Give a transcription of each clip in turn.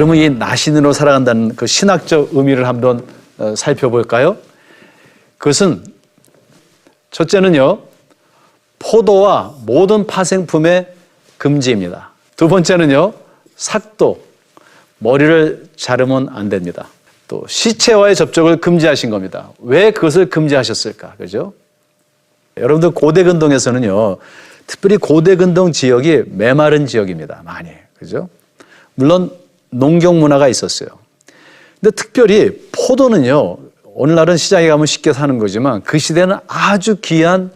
그러면 이 나신으로 살아간다는 그 신학적 의미를 한번 어, 살펴볼까요? 그것은 첫째는요, 포도와 모든 파생품의 금지입니다. 두 번째는요, 삭도, 머리를 자르면 안 됩니다. 또 시체와의 접촉을 금지하신 겁니다. 왜 그것을 금지하셨을까? 그죠? 여러분들 고대 근동에서는요, 특별히 고대 근동 지역이 메마른 지역입니다. 많이. 그죠? 물론 농경 문화가 있었어요. 근데 특별히 포도는요, 오늘날은 시장에 가면 쉽게 사는 거지만 그 시대는 아주 귀한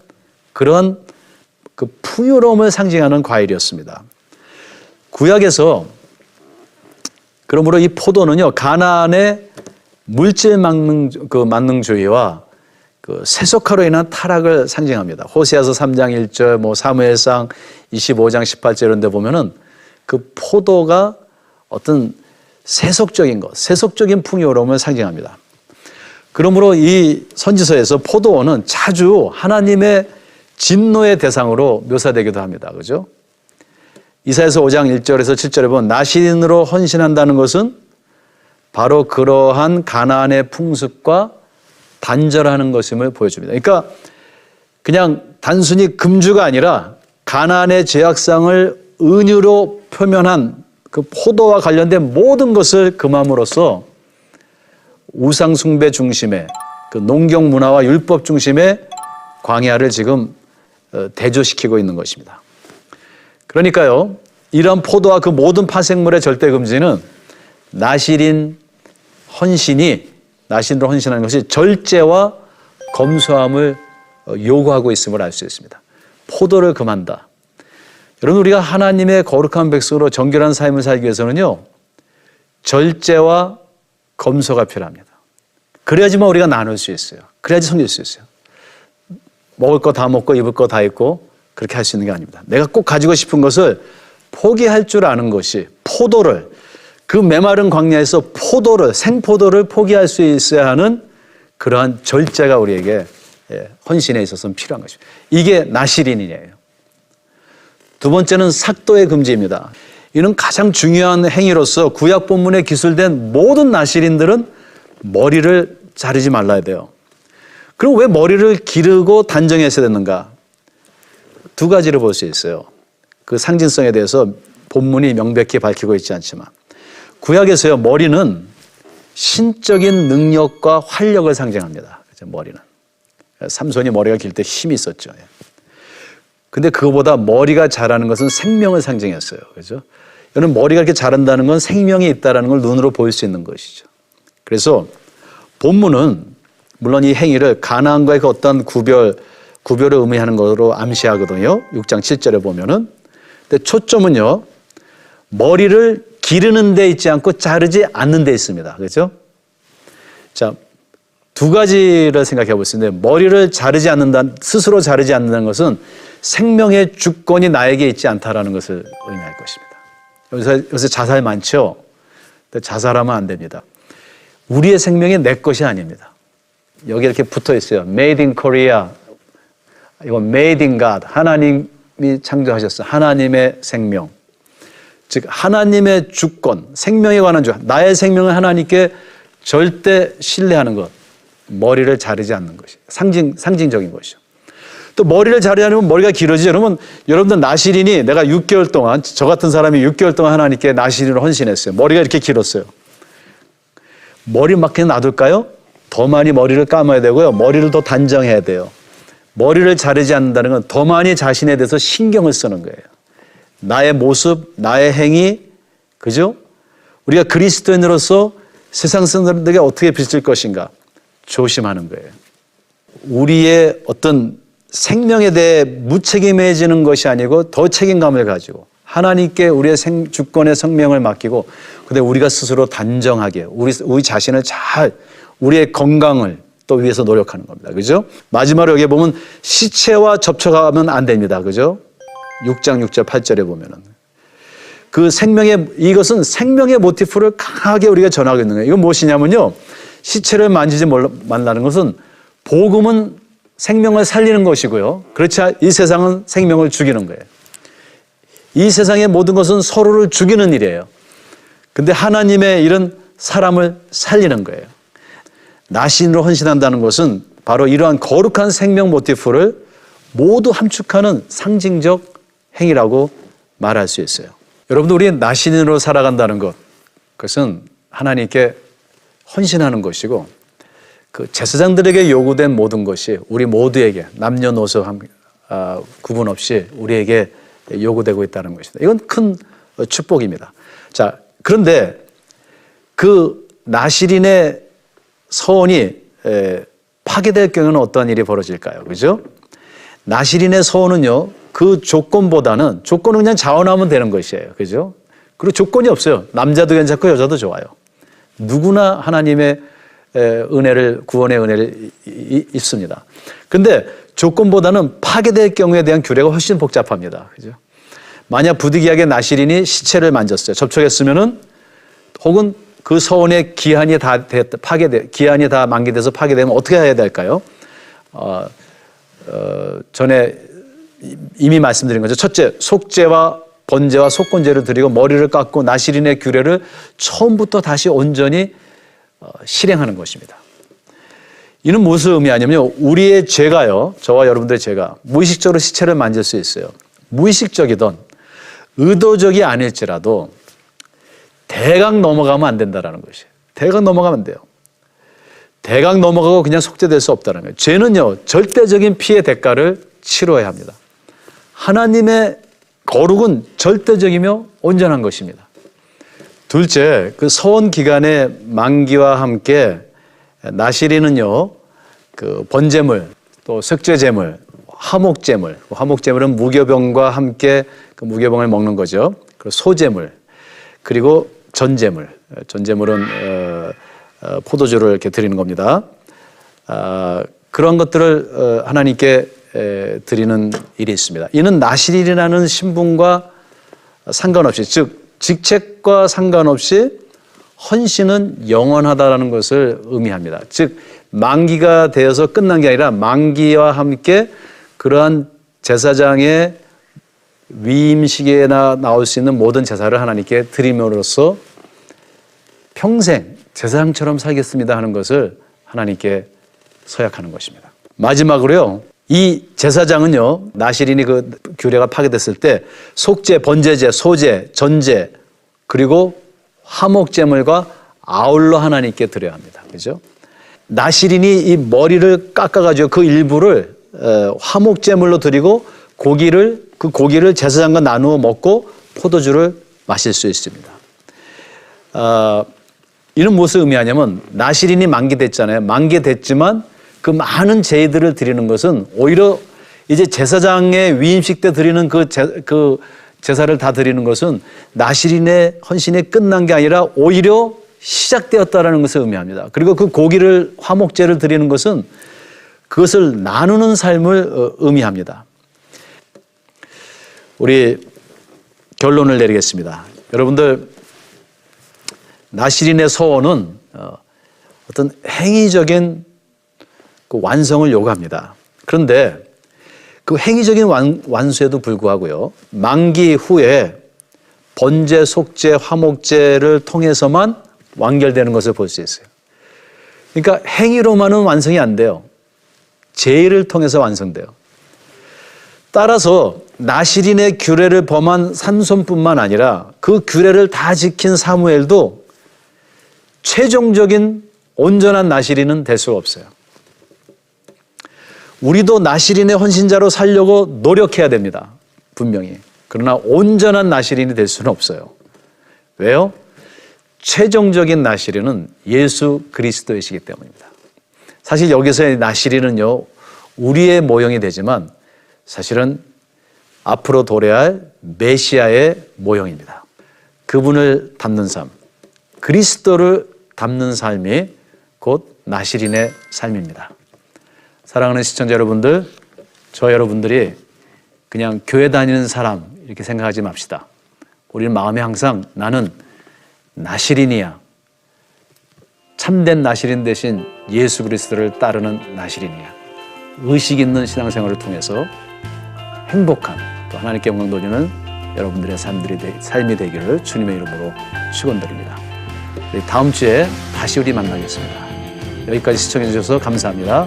그런 그 풍요로움을 상징하는 과일이었습니다. 구약에서 그러므로 이 포도는요, 가나안의 물질 만능, 그 만능주의와 그 세속화로 인한 타락을 상징합니다. 호세아서 3장 1절, 뭐 사무엘상 25장 18절 이런 데 보면은 그 포도가 어떤 세속적인 것, 세속적인 풍요로움을 상징합니다. 그러므로 이 선지서에서 포도원은 자주 하나님의 진노의 대상으로 묘사되기도 합니다. 그죠? 이사에서 5장 1절에서 7절에 보면 나신으로 헌신한다는 것은 바로 그러한 가나안의 풍습과 단절하는 것임을 보여줍니다. 그러니까 그냥 단순히 금주가 아니라 가나안의 죄악상을 은유로 표면한 그 포도와 관련된 모든 것을 금함으로써 우상 숭배 중심의 그 농경 문화와 율법 중심의 광야를 지금 어, 대조시키고 있는 것입니다. 그러니까요, 이런 포도와 그 모든 파생물의 절대 금지는 나실인 헌신이 나신으로 헌신하는 것이 절제와 검소함을 어, 요구하고 있음을 알 수 있습니다. 포도를 금한다. 여러분 우리가 하나님의 거룩한 백성으로 정결한 삶을 살기 위해서는요. 절제와 검소가 필요합니다. 그래야지만 우리가 나눌 수 있어요. 그래야지 섬길 수 있어요. 먹을 거 다 먹고 입을 거 다 입고 그렇게 할 수 있는 게 아닙니다. 내가 꼭 가지고 싶은 것을 포기할 줄 아는 것이 포도를 그 메마른 광야에서 포도를 생포도를 포기할 수 있어야 하는 그러한 절제가 우리에게 예, 헌신에 있어서는 필요한 것입니다. 이게 나시린이에요. 두 번째는 삭도의 금지입니다. 이는 가장 중요한 행위로서 구약 본문에 기술된 모든 나시린들은 머리를 자르지 말라야 돼요. 그럼 왜 머리를 기르고 단정했어야 됐는가? 두 가지를 볼 수 있어요. 그 상징성에 대해서 본문이 명백히 밝히고 있지 않지만 구약에서요 머리는 신적인 능력과 활력을 상징합니다. 머리는 삼손이 머리가 길 때 힘이 있었죠. 예. 근데 그거보다 머리가 자라는 것은 생명을 상징했어요. 그죠? 여러분 머리가 이렇게 자란다는 건 생명이 있다라는 걸 눈으로 보일 수 있는 것이죠. 그래서 본문은 물론 이 행위를 가나안과의 그 어떤 구별 구별을 의미하는 것으로 암시하거든요. 6장 7절에 보면은. 근데 초점은요. 머리를 기르는 데 있지 않고 자르지 않는 데 있습니다. 그렇죠? 자, 두 가지를 생각해 볼 수 있는데 머리를 자르지 않는다 스스로 자르지 않는다는 것은 생명의 주권이 나에게 있지 않다라는 것을 의미할 것입니다. 여기서 요새 자살 많죠. 자살하면 안 됩니다. 우리의 생명이 내 것이 아닙니다. 여기 이렇게 붙어 있어요. Made in Korea. 이건 Made in God. 하나님이 창조하셨어요. 하나님의 생명. 즉 하나님의 주권, 생명에 관한 주, 나의 생명을 하나님께 절대 신뢰하는 것. 머리를 자르지 않는 것이 상징 상징적인 것이죠. 또 머리를 자르려면 머리가 길어지죠. 그러면 여러분들 나시린이 내가 6개월 동안 저 같은 사람이 6개월 동안 하나님께 나시린을 헌신했어요. 머리가 이렇게 길었어요. 머리 막 그냥 놔둘까요? 더 많이 머리를 감아야 되고요. 머리를 더 단정해야 돼요. 머리를 자르지 않는다는 건 더 많이 자신에 대해서 신경을 쓰는 거예요. 나의 모습, 나의 행위, 그죠? 우리가 그리스도인으로서 세상 사람들에게 어떻게 비칠 것인가 조심하는 거예요. 우리의 어떤 생명에 대해 무책임해지는 것이 아니고 더 책임감을 가지고 하나님께 우리의 생, 주권의 생명을 맡기고 근데 우리가 스스로 단정하게 우리, 우리 자신을 잘 우리의 건강을 또 위해서 노력하는 겁니다. 그죠? 마지막으로 여기 보면 시체와 접촉하면 안 됩니다. 그죠? 6장 6절 8절에 보면은 그 생명의 이것은 생명의 모티프를 강하게 우리가 전하고 있는 거예요. 이건 무엇이냐면요. 시체를 만지지 말라는 것은 복음은 생명을 살리는 것이고요. 그렇지 이 세상은 생명을 죽이는 거예요. 이 세상의 모든 것은 서로를 죽이는 일이에요. 근데 하나님의 일은 사람을 살리는 거예요. 나신으로 헌신한다는 것은 바로 이러한 거룩한 생명 모티프를 모두 함축하는 상징적 행위라고 말할 수 있어요. 여러분들 우리 나신으로 살아간다는 것 그것은 하나님께 헌신하는 것이고 그 제사장들에게 요구된 모든 것이 우리 모두에게 남녀노소 한- 아, 구분 없이 우리에게 요구되고 있다는 것입니다. 이건 큰 축복입니다. 자, 그런데 그 나시린의 서원이 에, 파괴될 경우는 어떠한 일이 벌어질까요? 그죠? 나시린의 서원은요, 그 조건보다는 조건은 그냥 자원하면 되는 것이에요. 그죠? 그리고 조건이 없어요. 남자도 괜찮고 여자도 좋아요. 누구나 하나님의 에, 은혜를, 구원의 은혜를 입습니다. 근데 조건보다는 파괴될 경우에 대한 규례가 훨씬 복잡합니다. 그죠? 만약 부득이하게 나시린이 시체를 만졌어요. 접촉했으면은 혹은 그 서원의 기한이 다 됐, 파괴돼, 기한이 다 만기돼서 파괴되면 어떻게 해야 될까요? 어, 어, 전에 이미 말씀드린 거죠. 첫째, 속죄와 번제와 속건제를 드리고 머리를 깎고 나시린의 규례를 처음부터 다시 온전히 어, 실행하는 것입니다. 이는 무엇을 의미하냐면요. 우리의 죄가요. 저와 여러분들의 죄가 무의식적으로 시체를 만질 수 있어요. 무의식적이든 의도적이 아닐지라도 대강 넘어가면 안 된다라는 것이에요. 대강 넘어가면 안 돼요. 대강 넘어가고 그냥 속죄될 수 없다는 거예요. 죄는요, 절대적인 피해 대가를 치러야 합니다. 하나님의 거룩은 절대적이며 온전한 것입니다. 둘째, 그 서원 기간의 만기와 함께 나시리는요, 그 번제물, 또 석죄제물, 화목제물, 화목제물은 무교병과 함께 그 무교병을 먹는 거죠. 그리고 소제물, 그리고 전제물, 전제물은 어, 어, 포도주를 이렇게 드리는 겁니다. 아, 그런 것들을 어, 하나님께 에, 드리는 일이 있습니다. 이는 나실이라는 신분과 상관없이 즉 직책과 상관없이 헌신은 영원하다라는 것을 의미합니다. 즉 만기가 되어서 끝난 게 아니라 만기와 함께 그러한 제사장의 위임식에나 나올 수 있는 모든 제사를 하나님께 드림으로써 평생 제사장처럼 살겠습니다 하는 것을 하나님께 서약하는 것입니다. 마지막으로요. 이 제사장은요. 나시린이 그 규례가 파괴됐을 때 속죄, 번제제, 소제, 전제 그리고 화목제물과 아울러 하나님께 드려야 합니다. 그죠? 나시린이 이 머리를 깎아가지고 그 일부를 어, 화목제물로 드리고 고기를 그 고기를 제사장과 나누어 먹고 포도주를 마실 수 있습니다. 어, 이는 무엇을 의미하냐면 나시린이 만기됐잖아요. 만기됐지만 그 많은 제의들을 드리는 것은 오히려 이제 제사장의 위임식 때 드리는 그, 제, 그 제사를 다 드리는 것은 나시린의 헌신이 끝난 게 아니라 오히려 시작되었다라는 것을 의미합니다. 그리고 그 고기를 화목제를 드리는 것은 그것을 나누는 삶을 어, 의미합니다. 우리 결론을 내리겠습니다. 여러분들 나시린의 서원은 어, 어떤 행위적인 그 완성을 요구합니다. 그런데 그 행위적인 완, 완수에도 불구하고요 만기 후에 번제, 속죄, 화목제를 통해서만 완결되는 것을 볼 수 있어요. 그러니까 행위로만은 완성이 안 돼요. 제의를 통해서 완성돼요. 따라서 나시린의 규례를 범한 삼손뿐만 아니라 그 규례를 다 지킨 사무엘도 최종적인 온전한 나시린은 될 수가 없어요. 우리도 나시린의 헌신자로 살려고 노력해야 됩니다. 분명히. 그러나 온전한 나시린이 될 수는 없어요. 왜요? 최종적인 나시린은 예수 그리스도이시기 때문입니다. 사실 여기서의 나시린은요, 우리의 모형이 되지만 사실은 앞으로 도래할 메시아의 모형입니다. 그분을 담는 삶, 그리스도를 담는 삶이 곧 나시린의 삶입니다. 사랑하는 시청자 여러분들, 저 여러분들이 그냥 교회 다니는 사람 이렇게 생각하지 맙시다. 우리는 마음에 항상 나는 나시린이야. 참된 나시린 대신 예수 그리스도를 따르는 나시린이야. 의식 있는 신앙생활을 통해서 행복한 또 하나님께 영광 돌리는 여러분들의 삶들이 되, 삶이 되기를 주님의 이름으로 축원드립니다. 우리 다음 주에 다시 우리 만나겠습니다. 여기까지 시청해 주셔서 감사합니다.